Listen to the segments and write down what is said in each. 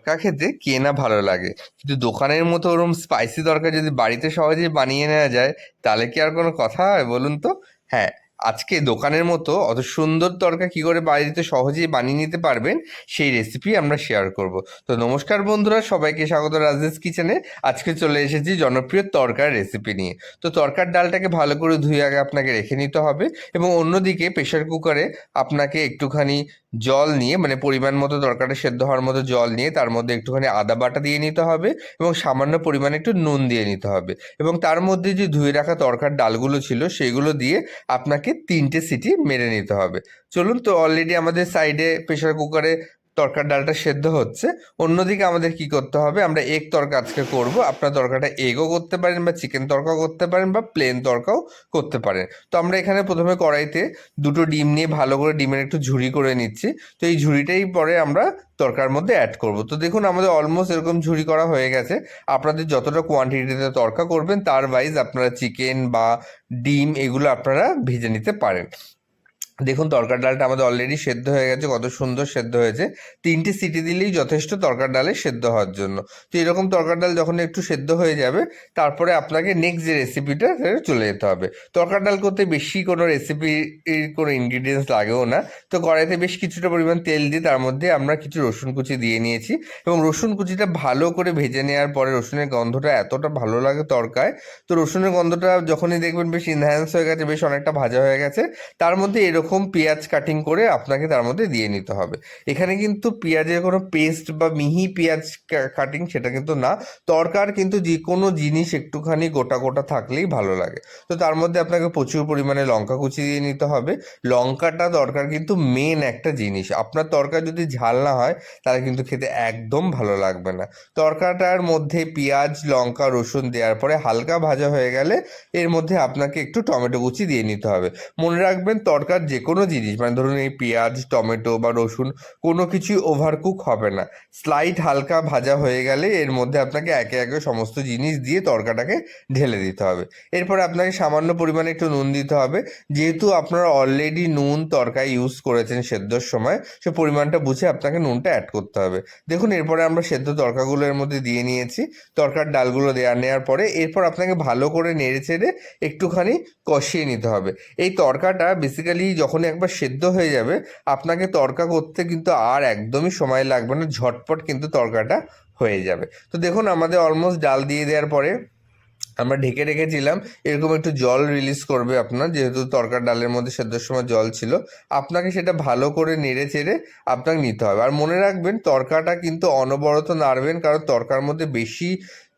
তরকা খেতে, কে না ভালো লাগে। কিন্তু দোকানের মতো ওরম স্পাইসি তরকা যদি বাড়িতে সহজেই বানিয়ে নেওয়া যায়, তাহলে কি আর কোনো কথা হয় বলুন তো? হ্যাঁ আজকে দোকানের মতো অত সুন্দর তরকা কি করে বাড়িতে সহজেই বানিয়ে নিতে পারবেন, সেই রেসিপি আমরা শেয়ার করব। তো নমস্কার বন্ধুরা, সবাইকে স্বাগত রাজেশ কিচেনে। আজকে চলে এসেছি জনপ্রিয় তরকার রেসিপি নিয়ে। তো তরকার ডালটাকে ভালো করে ধুয়ে আগে আপনাকে রেখে নিতে হবে এবং অন্যদিকে প্রেশার কুকারে আপনাকে একটুখানি জল নিয়ে মানে পরিমাণ মতো তরকারিটা সেদ্ধ হওয়ার মতো জল নিয়ে তার মধ্যে একটুখানি আদা বাটা দিয়ে নিতে হবে এবং সামান্য পরিমাণে একটু নুন দিয়ে নিতে হবে। এবং তার মধ্যে যে ধুয়ে রাখা তরকার ডালগুলো ছিল, সেগুলো দিয়ে আপনাকে তিনটে সিটি মেরে নিতে হবে। চলুন তো অলরেডি আমাদের সাইডে প্রেশার কুকারে তরকার ডালটা সেদ্ধ হচ্ছে, অন্যদিকে আমাদের কি করতে হবে? আমরা এগ তরকা আজকে করব। আপনার তরকাটা এগও করতে পারেন বা চিকেন তরকাও করতে পারেন বা প্লেন তরকাও করতে পারেন। তো আমরা এখানে প্রথমে কড়াইতে দুটো ডিম নিয়ে ভালো করে ডিমের একটু ঝুড়ি করে নিচ্ছি। তো এই ঝুড়িটাই পরে আমরা তরকার মধ্যে অ্যাড করব। তো দেখুন, আমাদের অলমোস্ট এরকম ঝুড়ি করা হয়ে গেছে। আপনাদের যতটা কোয়ান্টিটিতে তরকা করবেন, তার ওয়াইজ আপনারা চিকেন বা ডিম এগুলো আপনারা ভেজে নিতে পারেন। দেখুন, তরকার ডালটা আমাদের অলরেডি সেদ্ধ হয়ে গেছে, কত সুন্দর সেদ্ধ হয়েছে। তিনটে সিটি দিলেই যথেষ্ট তরকার ডালে সেদ্ধ হওয়ার জন্য। তো এরকম তরকার ডাল যখন একটু সেদ্ধ হয়ে যাবে, তারপরে আপনাকে নেক্সট যে রেসিপিটা সেটা চলে যেতে হবে। তরকার ডাল করতে বেশি কোনো রেসিপির কোনো ইনগ্রিডিয়েন্টস লাগেও না। তো কড়াইতে বেশ কিছুটা পরিমাণ তেল দিয়ে তার মধ্যে আমরা কিছু রসুন কুচি দিয়ে নিয়েছি এবং রসুন কুচিটা ভালো করে ভেজে নেওয়ার পরে রসুনের গন্ধটা এতটা ভালো লাগে তরকায়। তো রসুনের গন্ধটা যখনই দেখবেন বেশ ইনহ্যান্স হয়ে গেছে, বেশ অনেকটা ভাজা হয়ে গেছে। তার মধ্যে এরকম পেঁয়াজ কাটিং করে আপনাকে তার মধ্যে দিয়ে নিতে হবে। এখানে কিন্তু পেঁয়াজের কোনো পেস্ট বা মিহি পেঁয়াজ কাটিং সেটা কিন্তু না। তরকার কিন্তু যে কোনো জিনিস একটুখানি গোটা গোটা থাকলেই ভালো লাগে। তো তার মধ্যে আপনাকে প্রচুর পরিমাণে লঙ্কা কুচি দিয়ে নিতে হবে। লঙ্কাটা দরকার কিন্তু মেন একটা জিনিস। আপনার তরকার যদি ঝাল না হয়, তাহলে কিন্তু খেতে একদম ভালো লাগবে না। তরকাটার মধ্যে পেঁয়াজ, লঙ্কা, রসুন দেওয়ার পরে হালকা ভাজা হয়ে গেলে এর মধ্যে আপনাকে একটু টমেটো কুচি দিয়ে নিতে হবে। মনে রাখবেন, তরকার যে কোনো জিনিস মানে ধরুন এই পেঁয়াজ, টমেটো বা রসুন, কোনো কিছুই ওভারকুক হবে না। স্লাইট হালকা ভাজা হয়ে গেলে এর মধ্যে আপনাকে একে একে সমস্ত জিনিস দিয়ে তরকাটাকে ঢেলে দিতে হবে। এরপরে আপনাকে সামান্য পরিমাণে একটু নুন দিতে হবে। যেহেতু আপনারা অলরেডি নুন তরকারি ইউজ করেছেন সেদ্ধর সময়, সে পরিমাণটা বুঝে আপনাকে নুনটা অ্যাড করতে হবে। দেখুন, এরপরে আমরা সেদ্ধ তরকাগুলো এর মধ্যে দিয়ে নিয়েছি। তরকার ডালগুলো দেওয়া নেওয়ার পরে এরপর আপনাকে ভালো করে নেড়ে চেড়ে একটুখানি কষিয়ে নিতে হবে। এই তরকাটা বেসিক্যালি যখন একবার সেদ্ধ হয়ে যাবে, আপনাকে তরকা করতে কিন্তু আর একদমই সময় লাগবে না, ঝটপট কিন্তু তরকাটা হয়ে যাবে। তো দেখুন, আমাদের অলমোস্ট ডাল দিয়ে দেওয়ার পরে আমরা ঢেকে রেখেছিলাম, এরকম একটু জল রিলিজ করবে আপনার, যেহেতু তরকার ডালের মধ্যে সেদ্ধর সময় জল ছিল, আপনাকে সেটা ভালো করে নেড়ে চেড়ে আপনাকে নিতে হবে। আর মনে রাখবেন তরকাটা কিন্তু অনবরত নাড়বেন, কারণ তরকার মধ্যে বেশি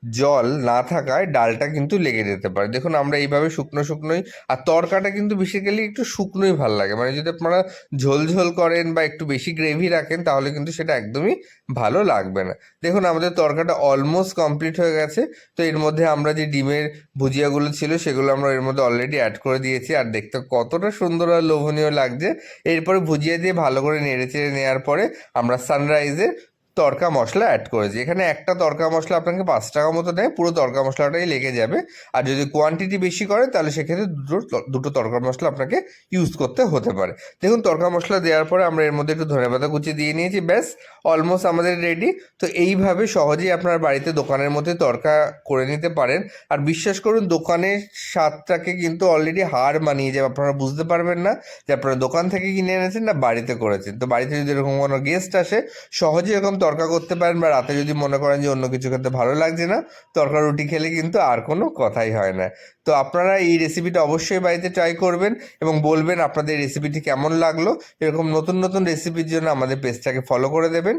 জল না থাকায় ডালটা কিন্তু লেগে যেতে পারে। দেখুন, আমরা এইভাবে শুকনো শুকনোই, আর তরকাটা কিন্তু বেসিক্যালি একটু শুকনোই ভালো লাগে। মানে যদি আপনারা ঝোল ঝোল করেন বা একটু বেশি গ্রেভি রাখেন, তাহলে কিন্তু সেটা একদমই ভালো লাগবে না। দেখুন, আমাদের তরকাটা অলমোস্ট কমপ্লিট হয়ে গেছে। তো এর মধ্যে আমরা যে ডিমের ভুজিয়াগুলো ছিল, সেগুলো আমরা এর মধ্যে অলরেডি অ্যাড করে দিয়েছি। আর দেখতে কতটা সুন্দর আর লোভনীয় লাগছে। এরপরে ভুজিয়া দিয়ে ভালো করে নেড়ে চেড়ে নেওয়ার পরে আমরা সানরাইজের তরকা মশলা অ্যাড করেছি। এখানে একটা তরকা মশলা আপনাকে পাঁচ টাকা মতো দেয়, পুরো তরকা মশলাটাই লেগে যাবে। আর যদি কোয়ান্টিটি বেশি করেন, তাহলে সেক্ষেত্রে দুটো দুটো তরকা মশলা আপনাকে ইউজ করতে হতে পারে। দেখুন, তরকা মশলা দেওয়ার পরে আমরা এর মধ্যে একটু ধনেপাতা কুচি দিয়ে নিয়েছি, ব্যাস অলমোস্ট আমাদের রেডি তো এইভাবে সহজেই আপনার বাড়িতে দোকানের মধ্যে তরকা করে নিতে পারেন। আর বিশ্বাস করুন, দোকানের স্বাদটাকে কিন্তু অলরেডি হার মানিয়ে যাবে। আপনারা বুঝতে পারবেন না যে আপনারা দোকান থেকে কিনে এনেছেন না বাড়িতে করেছেন। তো বাড়িতে যদি এরকম কোনো গেস্ট আসে সহজে এরকম তরকা করতে পারেন বা রাতে যদি মনে করেন যে অন্য কিছু খেতে ভালো লাগছে না, তরকা রুটি খেলে কিন্তু আর কোনো কথাই হয় না। তো আপনারা এই রেসিপিটা অবশ্যই বাড়িতে ট্রাই করবেন এবং বলবেন আপনাদের রেসিপিটি কেমন লাগল। এরকম নতুন নতুন রেসিপির জন্য আমাদের পেজটাকে ফলো করে দেবেন।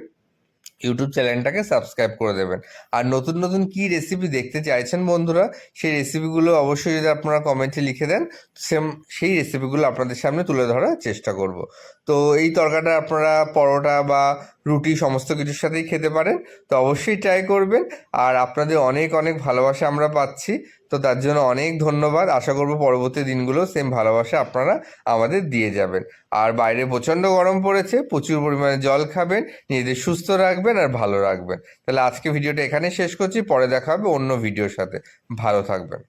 ইউটিউব চ্যানেলটাকে সাবস্ক্রাইব করে দেবেন। আর নতুন নতুন কি রেসিপি দেখতে চাইছেন বন্ধুরা, সেই রেসিপিগুলো অবশ্যই যদি আপনারা কমেন্টে লিখে দেন সেম সেই রেসিপিগুলো আপনাদের সামনে তুলে ধরার চেষ্টা করব। তো এই তরকাটা আপনারা পরোটা বা রুটি সমস্ত কিছুর সাথেই খেতে পারেন, তো অবশ্যই ট্রাই করবেন। আর আপনাদের অনেক অনেক ভালোবাসা আমরা পাচ্ছি তো তার জন্য অনেক ধন্যবাদ। আশা করব পরবর্তী দিনগুলো সেম ভালোবাসা আপনারা আমাদের দিয়ে যাবেন। আর বাইরে প্রচণ্ড গরম পড়েছে, প্রচুর পরিমাণে জল খাবেন, নিজেদের সুস্থ রাখবেন আর ভালো রাখবেন। তাহলে আজকে ভিডিওটা এখানে শেষ করছি, পরে দেখা হবে অন্য ভিডিওর সাথে। ভালো থাকবেন।